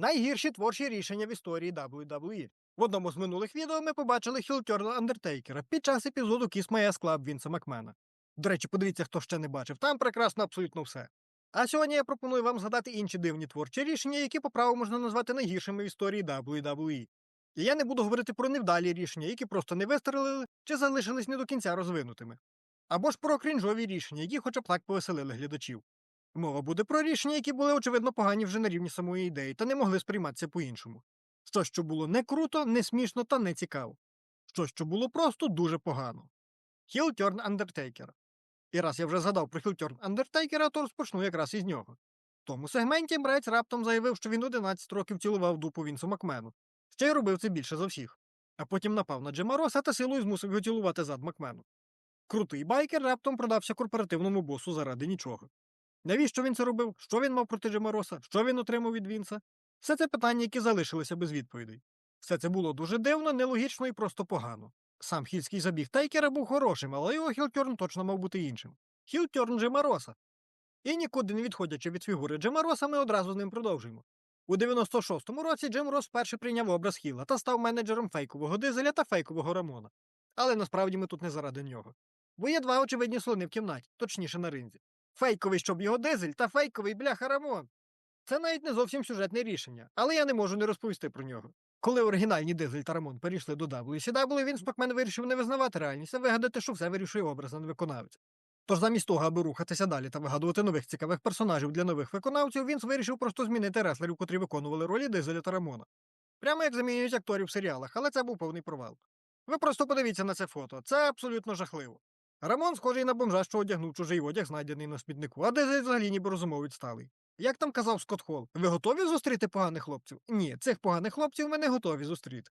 Найгірші творчі рішення в історії WWE. В одному з минулих відео ми побачили хілтерна Андертейкера під час епізоду Kiss My Ass Club Вінса Макмена. До речі, подивіться, хто ще не бачив, там прекрасно абсолютно все. А сьогодні я пропоную вам згадати інші дивні творчі рішення, які по праву можна назвати найгіршими в історії WWE. І я не буду говорити про невдалі рішення, які просто не вистрелили чи залишились не до кінця розвинутими. Або ж про крінжові рішення, які хоча б так повеселили глядачів. Мова буде про рішення, які були очевидно погані вже на рівні самої ідеї, та не могли сприйматися по-іншому. Щось, що було не круто, не смішно та не цікаво. Щось, що було просто дуже погано. Хілтерн Андертейкер. І раз я вже згадав про Хілтерн Андертейкера, то розпочну якраз із нього. В тому сегменті Брець раптом заявив, що він 11 років цілував дупу Вінсу Макмену. Ще й робив це більше за всіх. А потім напав на Джима Роса та силою змусив його цілувати зад Макмену. Крутий байкер раптом продався корпоративному босу заради нічого. Навіщо він це робив? Що він мав проти Джимароса? Що він отримав від Вінса? Все це питання, які залишилися без відповідей. Все це було дуже дивно, нелогічно і просто погано. Сам хільський забіг Тайкера був хорошим, але його хілтерн точно мав бути іншим. Хілтерн Джима Роса. І нікуди не відходячи від фігури Джимароса, ми одразу з ним продовжуємо. У 96-му році Джим Рос вперше прийняв образ Хіла та став менеджером фейкового дизеля та фейкового Рамона. Але насправді ми тут не заради нього. Бо є два очевидні слони в кімнаті, точніше на ринзі. Фейковий, щоб його дизель, та фейковий бляха Рамон. Це навіть не зовсім сюжетне рішення, але я не можу не розповісти про нього. Коли оригінальні дизель та Рамон перейшли до WCW, він Спокмен вирішив не визнавати реальність, а вигадати, що все вирішує образ, а не виконавець. Тож замість того, аби рухатися далі та вигадувати нових цікавих персонажів для нових виконавців, він вирішив просто змінити реслерів, котрі виконували ролі дизеля та Рамона. Прямо як замінюють акторів в серіалах, але це був повний провал. Ви просто подивіться на це фото, це абсолютно жахливо. Рамон схожий на бомжа, що одягнув чужий одяг, знайдений на смітнику, а дизель взагалі ніби розумовий сталий. Як там казав Скотт Холл, ви готові зустріти поганих хлопців? Ні, цих поганих хлопців ми не готові зустріти.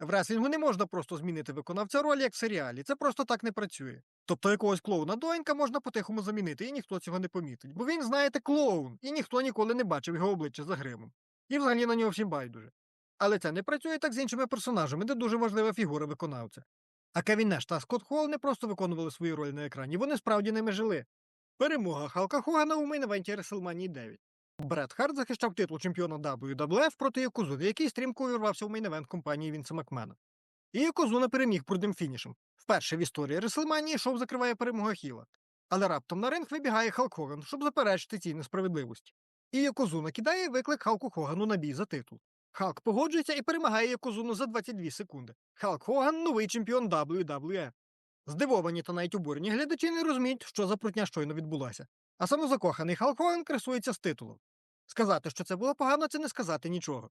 В реслінгу не можна просто змінити виконавця ролі, як в серіалі. Це просто так не працює. Тобто якогось клоуна Доінка можна по-тихому замінити, і ніхто цього не помітить. Бо він, знаєте, клоун, і ніхто ніколи не бачив його обличчя за гримом. І взагалі на нього всім байдуже. Але це не працює так з іншими персонажами, де дуже важлива фігура виконавця. А Кевін Неш та Скотт Холл не просто виконували свої ролі на екрані, вони справді ними жили. Перемога Халка Хогана у мейн-евенті WrestleMania 9. Бред Харт захищав титул чемпіона WWF проти Якузуни, який стрімко увірвався в мейн-евент компанії Вінса Макмена. І Якузуна переміг брудним фінішем. Вперше в історії WrestleMania шоу закриває перемога Хіла. Але раптом на ринг вибігає Халк Хоган, щоб заперечити цій несправедливості. І Якозуна кидає виклик Халку Хогану на бій за титул. Халк погоджується і перемагає Якозуну за 22 секунди. Халк Хоган новий чемпіон WWE. Здивовані та навіть обурені глядачі не розуміють, що за прутня щойно відбулася. А самозакоханий Халк Хоган красується з титулом. Сказати, що це було погано, це не сказати нічого.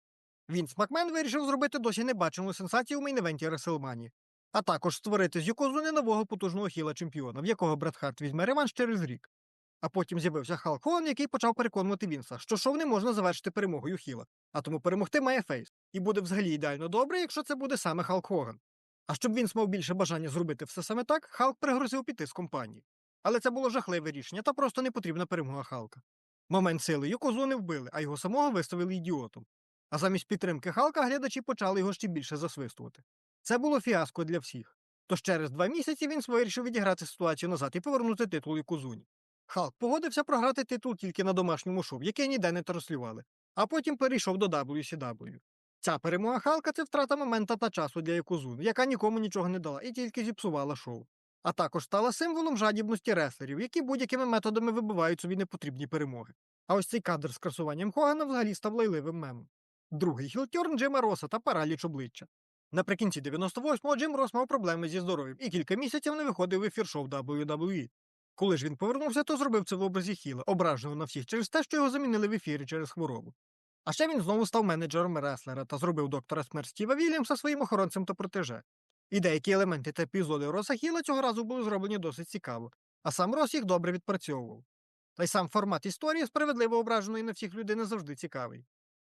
Вінс Макмен вирішив зробити досі небачену сенсацію у мейн-евенті а також створити з Йокозуни нового потужного хіла чемпіона, в якого Бред Харт візьме реванш через рік. А потім з'явився Халк Хоган, який почав переконувати Вінса, що шоу не можна завершити перемогою хіла, а тому перемогти має фейс. І буде взагалі ідеально добре, якщо це буде саме Халк Хоган. А щоб Вінс мав більше бажання зробити все саме так, Халк пригрозив піти з компанії. Але це було жахливе рішення та просто не потрібна перемога Халка. Момент сили Йокозуни вбили, а його самого виставили ідіотом. А замість підтримки Халка глядачі почали його ще більше засвистувати. Це було фіаско для всіх. Тож через два місяці він вирішив відіграти ситуацію назад і повернути титул Якузуні. Халк погодився програти титул тільки на домашньому шоу, яке ніде не транслювали, а потім перейшов до WCW. Ця перемога Халка це втрата момента та часу для Якузуни, яка нікому нічого не дала і тільки зіпсувала шоу. А також стала символом жадібності реслерів, які будь-якими методами вибивають собі непотрібні перемоги. А ось цей кадр з красуванням Хогана взагалі став лайливим мемом. Другий хілтерн Джима Роса та параліч обличчя. Наприкінці 98-го Джим Рос мав проблеми зі здоров'ям і кілька місяців не виходив в ефір шоу WWE. Коли ж він повернувся, то зробив це в образі Хіла, ображеного на всіх через те, що його замінили в ефірі через хворобу. А ще він знову став менеджером реслера та зробив доктора смерть Стіва Вільямса своїм охоронцем та протеже. І деякі елементи та епізоди Роса Хіла цього разу були зроблені досить цікаво, а сам Рос їх добре відпрацьовував. Та й сам формат історії справедливо ображеної на всіх людей не завжди цікавий.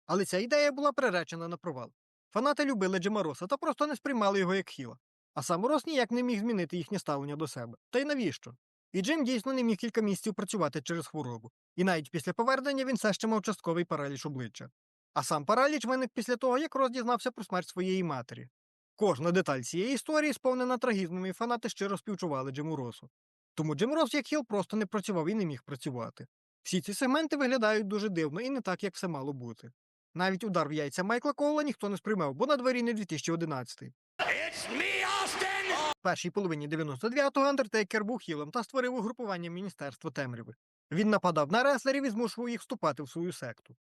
Але ця ідея була приречена на провал. Фанати любили Джима Роса та просто не сприймали його як хіла. А сам Рос ніяк не міг змінити їхнє ставлення до себе. Та й навіщо? І Джим дійсно не міг кілька місяців працювати через хворобу. І навіть після повернення він все ще мав частковий параліч обличчя. А сам параліч виник після того, як Рос дізнався про смерть своєї матері. Кожна деталь цієї історії сповнена трагізмом, і фанати щиро співчували Джиму Росу. Тому Джим Рос як хіл просто не працював і не міг працювати. Всі ці сегменти виглядають дуже дивно і не так, як все мало бути. Навіть удар в яйця Майкла Коула ніхто не сприймав, бо на дворі не 2011. It's me! В першій половині 99-го Андертейкер був хілом та створив угрупування Міністерства темряви. Він нападав на реслерів і змушував їх вступати в свою секту.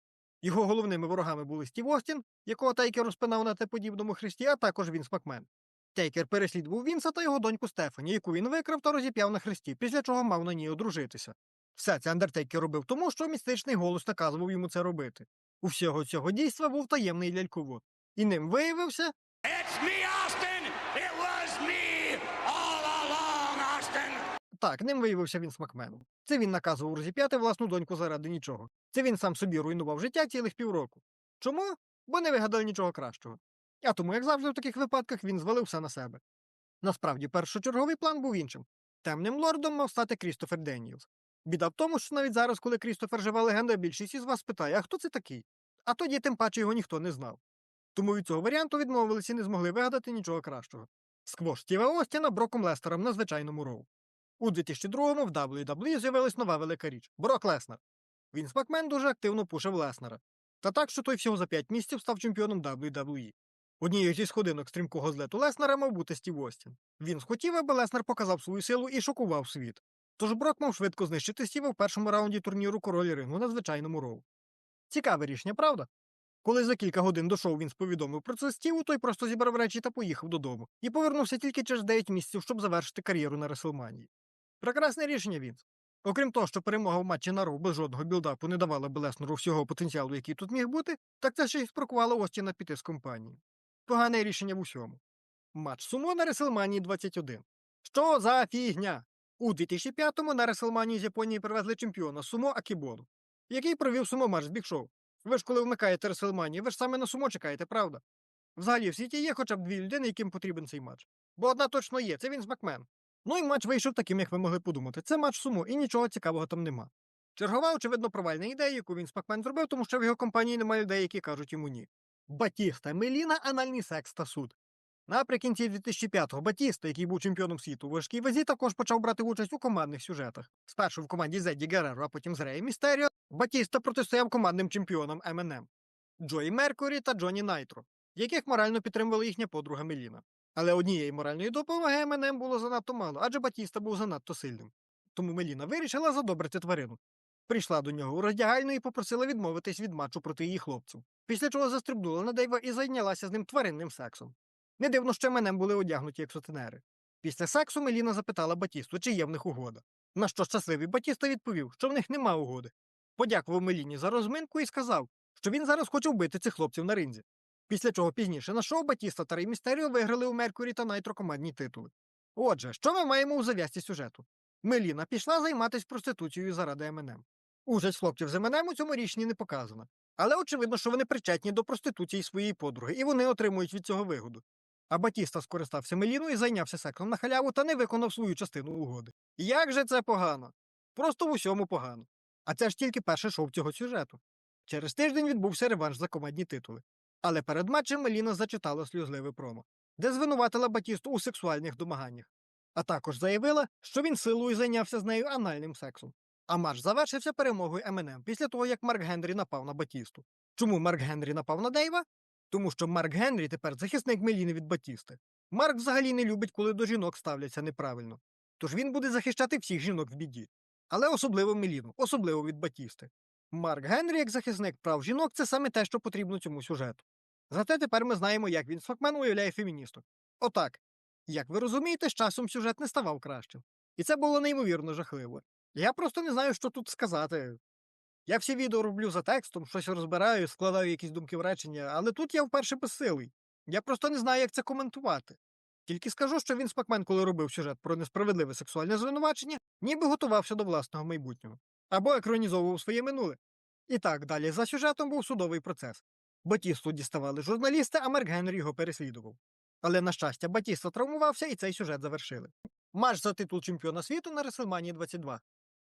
Його головними ворогами були Стів Остін, якого Тейкер розпинав на теподібному хресті, а також Вінс Макмен. Тейкер переслідував Вінса та його доньку Стефані, яку він викрав та розіп'яв на хресті, після чого мав на ній одружитися. Все це Андертейкер робив тому, що містичний голос наказував йому це робити. У всього цього дійства був таємний ляльковод. І ним виявився It's me! Так, ним виявився Вінс Макмен. Це він наказував розіп'яти власну доньку заради нічого. Це він сам собі руйнував життя цілих півроку. Чому? Бо не вигадали нічого кращого. А тому, як завжди в таких випадках, він звалив все на себе. Насправді, першочерговий план був іншим. Темним лордом мав стати Крістофер Деніелс. Біда в тому, що навіть зараз, коли Крістофер живе легенда, більшість із вас питає, а хто це такий? А тоді тим паче його ніхто не знав. Тому від цього варіанту відмовилися і не змогли вигадати нічого кращого. Сквош Стіва Остіна Броком Лестером на звичайному роу. У 2002-му в WWE з'явилась нова велика річ Брок Леснер. Вінс Макмен дуже активно пушив Леснера. Та так, що той всього за 5 місяців став чемпіоном WWE. Однією зі сходинок стрімкого злету Леснера мав бути Стів Остін. Він схотів, аби Леснер показав свою силу і шокував світ. Тож Брок мав швидко знищити Стіва в першому раунді турніру королі рингу на звичайному роу. Цікаве рішення, правда? Коли за кілька годин до шоу він сповідомив про це Стіву, той просто зібрав речі та поїхав додому. І повернувся тільки через 9 місяців, щоб завершити кар'єру на Реслманії. Прекрасне рішення, Вінс. Окрім того, що перемога в матчі на Роу без жодного білдапу не давала б всього потенціалу, який тут міг бути, так це ще й спракувало Остіна піти з компанії. Погане рішення в усьому. Матч сумо на Реслманії 21. Що за фігня? У 2005-му на Реслманії з Японії привезли чемпіона сумо Акібону, який провів сумо матч з Біг Шоу. Ви ж коли вмикаєте Реслманію, ви ж саме на сумо чекаєте, правда? Взагалі в світі є хоча б дві людини, яким потрібен цей матч. Бо одна точно є, це він з Макмен. Ну і матч вийшов таким, як ви могли подумати. Це матч сумо, і нічого цікавого там нема. Чергова, очевидно, провальна ідея, яку він Спакмен зробив, тому що в його компанії немає людей, які кажуть йому ні. Батіста, Меліна, анальний секс та суд. Наприкінці 2005-го Батіста, який був чемпіоном світу у важкій вазі, також почав брати участь у командних сюжетах. Спершу в команді Зедді Гереро, а потім з Реєм Містеріо, Батіста протистояв командним чемпіонам МНМ Джої Меркурі та Джоні Найтро, яких морально підтримувала їхня подруга Меліна. Але однієї моральної допомоги МНМ було занадто мало, адже Батіста був занадто сильним. Тому Меліна вирішила задобрити тварину. Прийшла до нього у роздягальну і попросила відмовитись від матчу проти її хлопців, після чого застрибнула на Дейва і зайнялася з ним тваринним сексом. Не дивно, що МНМ були одягнуті як сутенери. Після сексу Меліна запитала Батісту, чи є в них угода. На що щасливий Батіста відповів, що в них нема угоди. Подякував Меліні за розминку і сказав, що він зараз хоче вбити цих хлопців на ринзі. Після чого пізніше на шоу Батіста та Рей Містеріо виграли у Меркурі та Найтро командні титули. Отже, що ми маємо у зав'язці сюжету? Меліна пішла займатися проституцією заради МНМ. Участь хлопців з МНМ у цьому рішенні не показана. Але очевидно, що вони причетні до проституції своєї подруги, і вони отримують від цього вигоду. А Батіста скористався Меліною і зайнявся сексом на халяву та не виконав свою частину угоди. Як же це погано? Просто в усьому погано. А це ж тільки перше шоу цього сюжету. Через тиждень відбувся реванш за командні титули. Але перед матчем Меліна зачитала сльозливе промо, де звинуватила Батісту у сексуальних домаганнях, а також заявила, що він силою зайнявся з нею анальним сексом. А матч завершився перемогою МНМ після того, як Марк Генрі напав на Батісту. Чому Марк Генрі напав на Дейва? Тому що Марк Генрі тепер захисник Меліни від Батісти. Марк взагалі не любить, коли до жінок ставляться неправильно. Тож він буде захищати всіх жінок в біді. Але особливо Меліну, особливо від Батісти. Марк Генрі, як захисник прав жінок, це саме те, що потрібно цьому сюжету. Зате тепер ми знаємо, як він Факмен уявляє феміністок. Отак. Як ви розумієте, з часом сюжет не ставав кращим. І це було неймовірно жахливо. Я просто не знаю, що тут сказати. Я всі відео роблю за текстом, щось розбираю, складаю якісь думки в речення, але тут я вперше безсилий. Я просто не знаю, як це коментувати. Тільки скажу, що він Спакмен, коли робив сюжет про несправедливе сексуальне звинувачення, ніби готувався до власного майбутнього або екранізовував своє минуле. І так далі за сюжетом був судовий процес. Батісту діставали журналісти, а Марк Генрі його переслідував. Але, на щастя, Батіста травмувався і цей сюжет завершили. Матч за титул чемпіона світу на WrestleMania 22.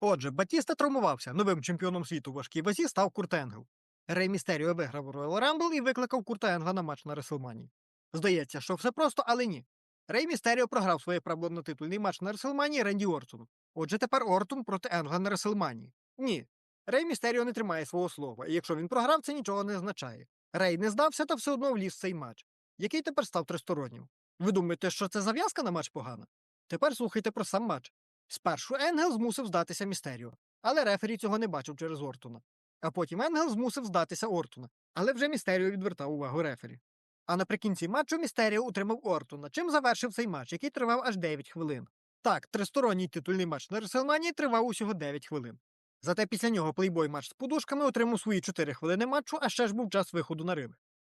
Отже, Батіста травмувався. Новим чемпіоном світу важкій вазі став Курт Енгл. Рей Містеріо виграв Royal Rumble і викликав Курта Енгла на матч на WrestleMania. Здається, що все просто, але ні. Рей Містеріо програв своє право на титульний матч на WrestleMania Ренді Ортону. Отже, тепер Ортон проти Енгла на WrestleMania. Ні. Рей Містеріо не тримає свого слова, і якщо він програв, це нічого не означає. Рей не здався та все одно вліз в цей матч, який тепер став тристороннім. Ви думаєте, що це зав'язка на матч погана? Тепер слухайте про сам матч. Спершу Енгел змусив здатися Містеріо, але рефері цього не бачив через Ортона. А потім Енгел змусив здатися Ортона, але вже Містеріо відвертав увагу рефері. А наприкінці матчу Містеріо утримав Ортона, чим завершив цей матч, який тривав аж 9 хвилин. Так, тристоронній титульний матч на Реселманії тривав усього 9 хвилин. Зате після нього плейбой матч з подушками отримав свої 4 хвилини матчу, а ще ж був час виходу на ринг.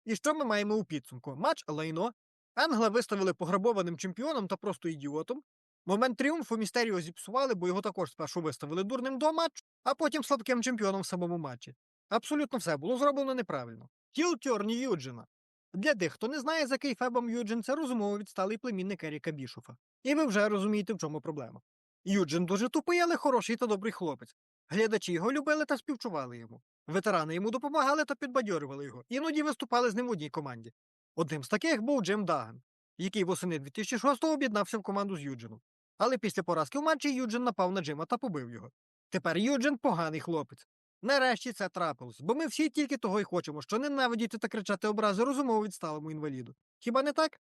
І що ми маємо у підсумку? Матч лайно. Енгла виставили пограбованим чемпіоном та просто ідіотом. Момент тріумфу Містеріо зіпсували, бо його також спершу виставили дурним до матчу, а потім слабким чемпіоном в самому матчі. Абсолютно все було зроблено неправильно. Тіл Тьорні Юджина. Для тих, хто не знає, за кейфебом Юджин, це розумово відсталий племінник Еріка Бішофа. І ви вже розумієте, в чому проблема. Юджин дуже тупий, але хороший та добрий хлопець. Глядачі його любили та співчували йому. Ветерани йому допомагали та підбадьорювали його. Іноді виступали з ним в одній команді. Одним з таких був Джим Даган, який восени 2006-го об'єднався в команду з Юджином. Але після поразки в матчі Юджин напав на Джима та побив його. Тепер Юджин поганий хлопець. Нарешті це трапилось, бо ми всі тільки того й хочемо, що ненавидіти та кричати образи розумово відсталому інваліду. Хіба не так?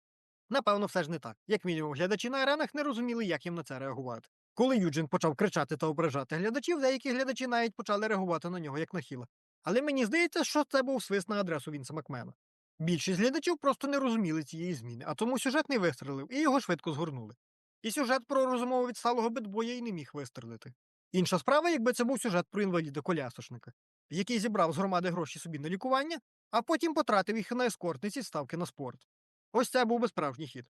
Напевно, все ж не так. Як мінімум, глядачі на аренах не розуміли, як їм на це реагувати. Коли Юджин почав кричати та ображати глядачів, деякі глядачі навіть почали реагувати на нього як на хіла. Але мені здається, що це був свист на адресу Вінса Макмена. Більшість глядачів просто не розуміли цієї зміни, а тому сюжет не вистрелив і його швидко згорнули. І сюжет про розумово відсталого бедбоя й не міг вистрелити. Інша справа, якби це був сюжет про інваліда колясошника, який зібрав з громади гроші собі на лікування, а потім потратив їх на ескортниці ставки на спорт. Ось це був би справжній хід.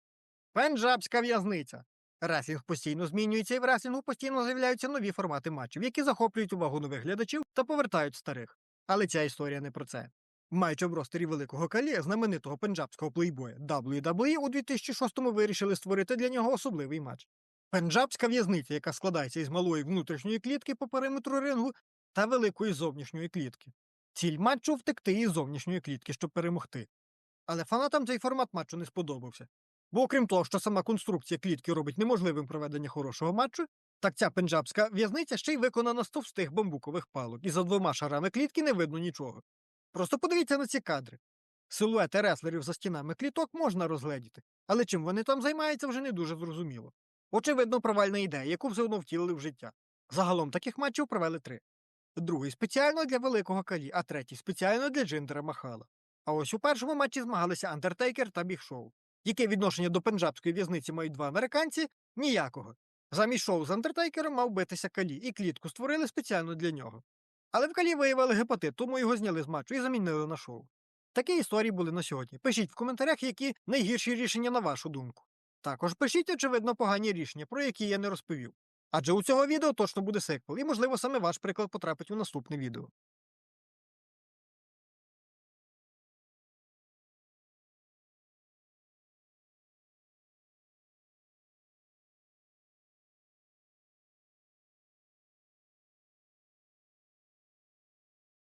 Пенджабська в'язниця. Реслінг постійно змінюється, і в реслінгу постійно з'являються нові формати матчів, які захоплюють увагу нових глядачів та повертають старих. Але ця історія не про це. Маючи в ростері великого калі, знаменитого пенджабського плейбоя WWE у 2006-му вирішили створити для нього особливий матч. Пенджабська в'язниця, яка складається із малої внутрішньої клітки по периметру рингу та великої зовнішньої клітки. Ціль матчу втекти із зовнішньої клітки, щоб перемогти. Але фанатам цей формат матчу не сподобався. Бо окрім того, що сама конструкція клітки робить неможливим проведення хорошого матчу, так ця пенджабська в'язниця ще й виконана з товстих бамбукових палок, і за двома шарами клітки не видно нічого. Просто подивіться на ці кадри. Силуети реслерів за стінами кліток можна розгледіти, але чим вони там займаються, вже не дуже зрозуміло. Очевидно, провальна ідея, яку все одно втілили в життя. Загалом таких матчів провели три. Другий спеціально для великого калі, а третій спеціально для Джиндера Махала. А ось у першому матчі змагалися Андертейкер та Біг Шоу. Яке відношення до пенджабської в'язниці мають два американці? Ніякого. Замість шоу з Андертейкером мав битися калі, і клітку створили спеціально для нього. Але в калі виявили гепатит, тому його зняли з матчу і замінили на шоу. Такі історії були на сьогодні. Пишіть в коментарях, які найгірші рішення на вашу думку. Також пишіть, очевидно, погані рішення, про які я не розповів. Адже у цього відео точно буде сиквел, і, можливо, саме ваш приклад потрапить у наступне відео.